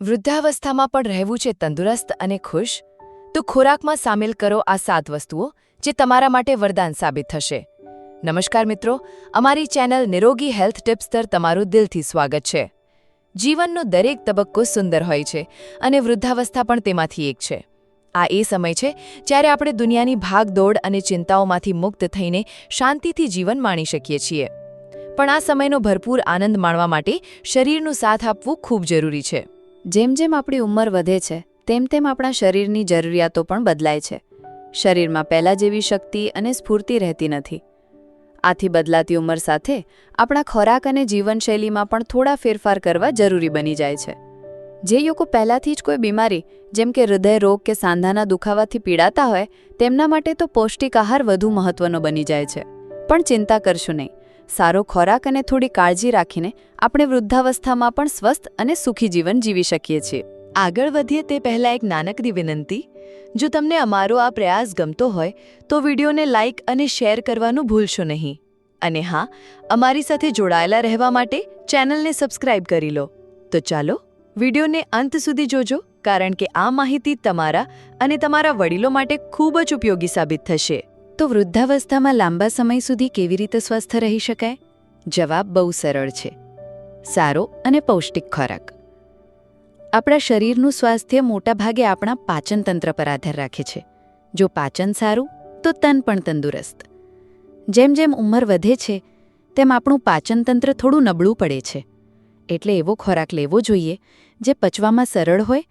વૃદ્ધાવસ્થામાં પણ રહેવું છે તંદુરસ્ત અને ખુશ, તો ખોરાકમાં સામેલ કરો આ સાત વસ્તુઓ, જે તમારા માટે વરદાન સાબિત થશે. નમસ્કાર મિત્રો, અમારી ચેનલ નિરોગી હેલ્થ ટિપ્સ પર તમારું દિલથી સ્વાગત છે. જીવનનો દરેક તબક્કો સુંદર હોય છે અને વૃદ્ધાવસ્થા પણ તેમાંથી એક છે. આ એ સમય છે જ્યારે આપણે દુનિયાની ભાગદોડ અને ચિંતાઓમાંથી મુક્ત થઈને શાંતિથી જીવન માણી શકીએ છીએ. પણ આ સમયનો ભરપૂર આનંદ માણવા માટે શરીરનું સાથ આપવું ખૂબ જરૂરી છે. જેમ જેમ આપણી ઉંમર વધે છે, તેમ તેમ આપણા શરીરની જરૂરિયાતો પણ બદલાય છે. શરીરમાં પહેલાં જેવી શક્તિ અને સ્ફૂર્તિ રહેતી નથી. આથી બદલાતી ઉંમર સાથે આપણા ખોરાક અને જીવનશૈલીમાં પણ થોડા ફેરફાર કરવા જરૂરી બની જાય છે. જે લોકો પહેલાંથી જ કોઈ બીમારી, જેમ કે હૃદય રોગ કે સાંધાના દુખાવાથી પીડાતા હોય, તેમના માટે તો પૌષ્ટિક આહાર વધુ મહત્વનો બની જાય છે. પણ ચિંતા કરશો નહીં. સારો ખોરાક અને થોડી કાળજી રાખીને આપણે વૃદ્ધાવસ્થામાં પણ સ્વસ્થ અને સુખી જીવન જીવી શકીએ છીએ. આગળ વધીએ તે પહેલાં એક નાનકડી વિનંતી. જો તમને અમારો આ પ્રયાસ ગમતો હોય, તો વિડીયોને લાઇક અને શેર કરવાનું ભૂલશો નહીં. અને હા, અમારી સાથે જોડાયેલા રહેવા માટે ચેનલને સબસ્ક્રાઇબ કરી લો. તો ચાલો, વિડીયોને અંત સુધી જોજો, કારણ કે આ માહિતી તમારા અને તમારા વડીલો માટે ખૂબ જ ઉપયોગી સાબિત થશે. તો વૃદ્ધાવસ્થામાં લાંબા સમય સુધી કેવી રીતે સ્વસ્થ રહી શકાય? જવાબ બહુ સરળ છે. સારો અને પૌષ્ટિક ખોરાક. આપણા શરીરનું સ્વાસ્થ્ય મોટાભાગે આપણા પાચનતંત્ર પર આધાર રાખે છે. જો પાચન સારું, તો તન પણ તંદુરસ્ત. જેમ જેમ ઉંમર વધે છે, તેમ આપણું પાચનતંત્ર થોડું નબળું પડે છે. એટલે એવો ખોરાક લેવો જોઈએ, જે પચવામાં સરળ હોય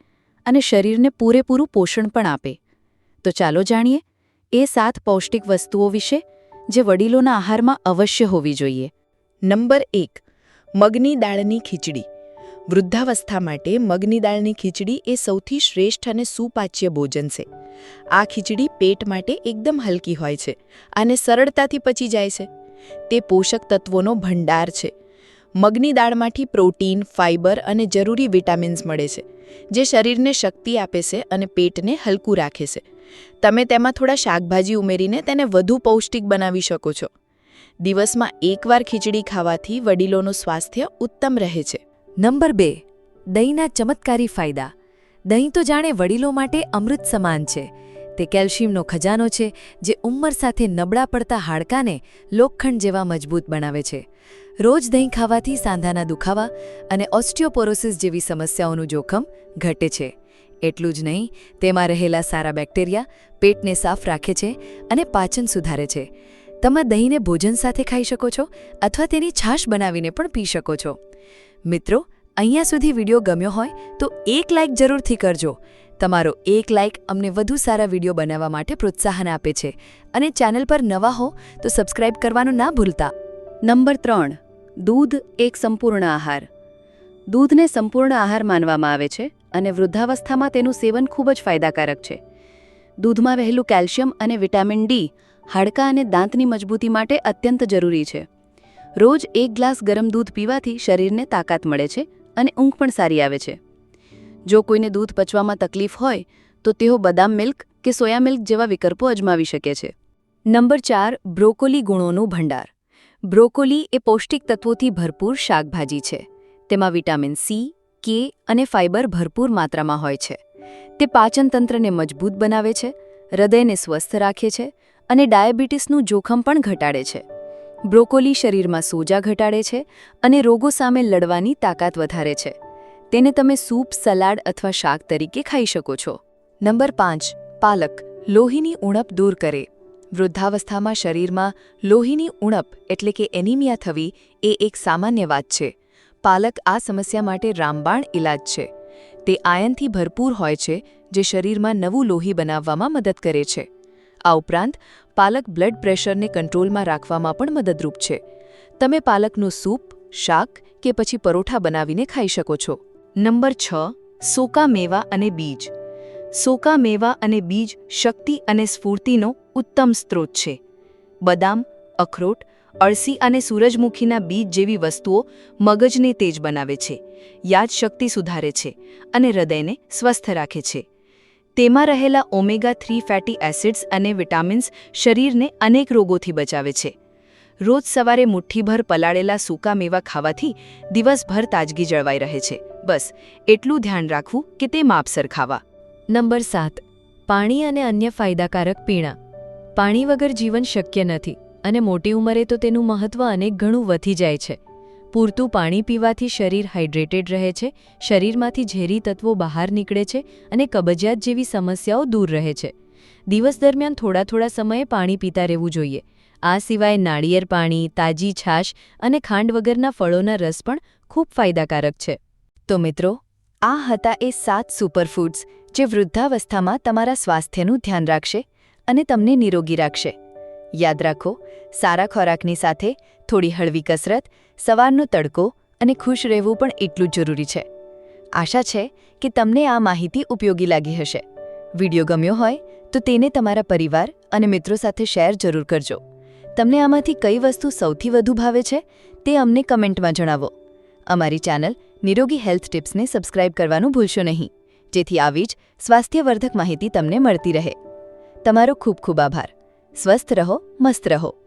અને શરીરને પૂરેપૂરું પોષણ પણ આપે. તો ચાલો જાણીએ એ સાત પૌષ્ટિક વસ્તુઓ વિશે જે વડીલોના આહારમાં અવશ્ય હોવી જોઈએ. નંબર એક, મગની દાળની ખીચડી. વૃદ્ધાવસ્થા માટે મગની દાળની ખીચડી એ સૌથી શ્રેષ્ઠ અને સુપાચ્ય ભોજન છે. આ ખીચડી પેટ માટે એકદમ હલકી હોય છે અને સરળતાથી પચી જાય છે. તે પોષક તત્વોનો ભંડાર છે. મગની દાળમાંથી પ્રોટીન ફાઇબર અને જરૂરી વિટામિન્સ મળે છે, જે શરીરને શક્તિ આપે છે અને પેટને હલકું રાખે છે. તમે તેમાં થોડા શાકભાજી ઉમેરીને તેને વધુ પૌષ્ટિક બનાવી શકો છો. દિવસમાં એકવાર ખીચડી ખાવાથી વડીલોનું સ્વાસ્થ્ય ઉત્તમ રહે છે. નંબર બે, દહીંના ચમત્કારી ફાયદા. દહીં તો જાણે વડીલો માટે અમૃત સમાન છે. તે કેલ્શિયમનો ખજાનો છે, જે ઉંમર સાથે નબળા પડતા હાડકાને લોખંડ જેવા મજબૂત બનાવે છે. રોજ દહીં ખાવાથી સાંધાના દુખાવા અને ઓસ્ટિયોપોરોસિસ જેવી સમસ્યાઓનું જોખમ ઘટે છે. એટલું જ નહીં, તેમાં રહેલા સારા બેક્ટેરિયા પેટને સાફ રાખે છે અને પાચન સુધારે છે. તમે દહીંને ભોજન સાથે ખાઈ શકો છો અથવા તેની છાશ બનાવીને પણ પી શકો છો. મિત્રો, અહીંયા સુધી વીડિયો ગમ્યો હોય તો એક લાઇક જરૂરથી કરજો. તમારો એક લાઇક અમને વધુ સારા વીડિયો બનાવવા માટે પ્રોત્સાહન આપે છે અને ચેનલ પર નવા હો તો સબસ્ક્રાઇબ કરવાનું ના ભૂલતા. નંબર ત્રણ, દૂધ એક સંપૂર્ણ આહાર. દૂધને સંપૂર્ણ આહાર માનવામાં આવે છે અને વૃદ્ધાવસ્થામાં તેનું સેવન ખૂબ જ ફાયદાકારક છે. દૂધમાં રહેલું કેલ્શિયમ અને વિટામિન ડી, હાડકાં અને દાંતની મજબૂતી માટે અત્યંત જરૂરી છે. રોજ એક ગ્લાસ ગરમ દૂધ પીવાથી શરીરને તાકાત મળે છે અને ઊંઘ પણ સારી આવે છે. જો કોઈને દૂધ પચવામાં તકલીફ હોય, તો તેઓ બદામ મિલ્ક કે સોયા મિલ્ક જેવા વિકલ્પો અજમાવી શકે છે. નંબર ચાર, બ્રોકોલી ગુણોનું ભંડાર. બ્રોકોલી એ પૌષ્ટિક તત્વોથી ભરપૂર શાકભાજી છે. તેમાં વિટામિન સી કે અને ફાઇબર ભરપૂર માત્રામાં હોય છે. તે પાચનતંત્રને મજબૂત બનાવે છે, હૃદયને સ્વસ્થ રાખે છે અને ડાયાબિટીસનું જોખમ પણ ઘટાડે છે. બ્રોકોલી શરીરમાં સોજા ઘટાડે છે અને રોગો સામે લડવાની તાકાત વધારે છે. તેને તમે સૂપ, સલાડ અથવા શાક તરીકે ખાઈ શકો છો. નંબર પાંચ, પાલક. લોહીની ઉણપ દૂર કરે. વૃદ્ધાવસ્થામાં શરીરમાં લોહીની ઉણપ એટલે કે એનિમિયા થવી એ એક સામાન્ય વાત છે. પાલક આ સમસ્યા માટે રામબાણ ઇલાજ છે. તે આયનથી ભરપૂર હોય છે, જે શરીરમાં નવું લોહી બનાવવામાં મદદ કરે છે. આ ઉપરાંત, પાલક બ્લડ પ્રેશરને કંટ્રોલમાં રાખવામાં પણ મદદરૂપ છે. તમે પાલકનું સૂપ, શાક કે પછી પરોઠા બનાવીને ખાઈ શકો છો. નંબર છ, સોકા મેવા અને બીજ. સોકા મેવા અને બીજ શક્તિ અને સ્ફૂર્તિનો ઉત્તમ સ્ત્રોત છે. બદામ, અખરોટ અળસી અને સૂરજમુખીના બીજ જેવી વસ્તુઓ મગજને તેજ બનાવે છે, યાદશક્તિ સુધારે છે અને હૃદયને સ્વસ્થ રાખે છે. તેમાં રહેલા ઓમેગા થ્રી ફેટી એસિડ્સ અને વિટામિન્સ શરીરને અનેક રોગોથી બચાવે છે. રોજ સવારે મુઠ્ઠીભર પલાળેલા સૂકા મેવા ખાવાથી દિવસભર તાજગી જળવાઈ રહે છે. બસ, એટલું ધ્યાન રાખવું કે તે માપસર ખાવા. નંબર સાત, પાણી અને અન્ય ફાયદાકારક પીણાં. પાણી વગર જીવન શક્ય નથી. અને મોટી ઉંમરે તો તેનું મહત્ત્વ અનેક ઘણું વધી જાય છે. પૂરતું પાણી પીવાથી શરીર હાઇડ્રેટેડ રહે છે, શરીરમાંથી ઝેરી તત્વો બહાર નીકળે છે અને કબજિયાત જેવી સમસ્યાઓ દૂર રહે છે. દિવસ દરમિયાન થોડા થોડા સમયે પાણી પીતા રહેવું જોઈએ. આ સિવાય નાળિયેર પાણી, તાજી છાશ અને ખાંડ વગરના ફળોના રસ પણ ખૂબ ફાયદાકારક છે. તો મિત્રો, આ હતા એ સાત સુપરફૂડ્સ જે વૃદ્ધાવસ્થામાં તમારા સ્વાસ્થ્યનું ધ્યાન રાખશે અને તમને નિરોગી રાખશે. યાદ રાખો, સારા ખોરાકની સાથે થોડી હળવી કસરત, સવારનો તડકો અને ખુશ રહેવું પણ એટલું જ જરૂરી છે. આશા છે કે તમને આ માહિતી ઉપયોગી લાગી હશે. વીડિયો ગમ્યો હોય તો તેને તમારા પરિવાર અને મિત્રો સાથે શેર જરૂર કરજો. તમને આમાંથી કઈ વસ્તુ સૌથી વધુ ભાવે છે તે અમને કમેન્ટમાં જણાવો. અમારી ચેનલ નિરોગી હેલ્થ ટિપ્સને સબસ્ક્રાઇબ કરવાનું ભૂલશો નહીં. જેથી આવી જ સ્વાસ્થ્યવર્ધક માહિતી તમને મળતી રહે. તમારો ખૂબ ખૂબ આભાર. સ્વસ્થ રહો મસ્ત રહો.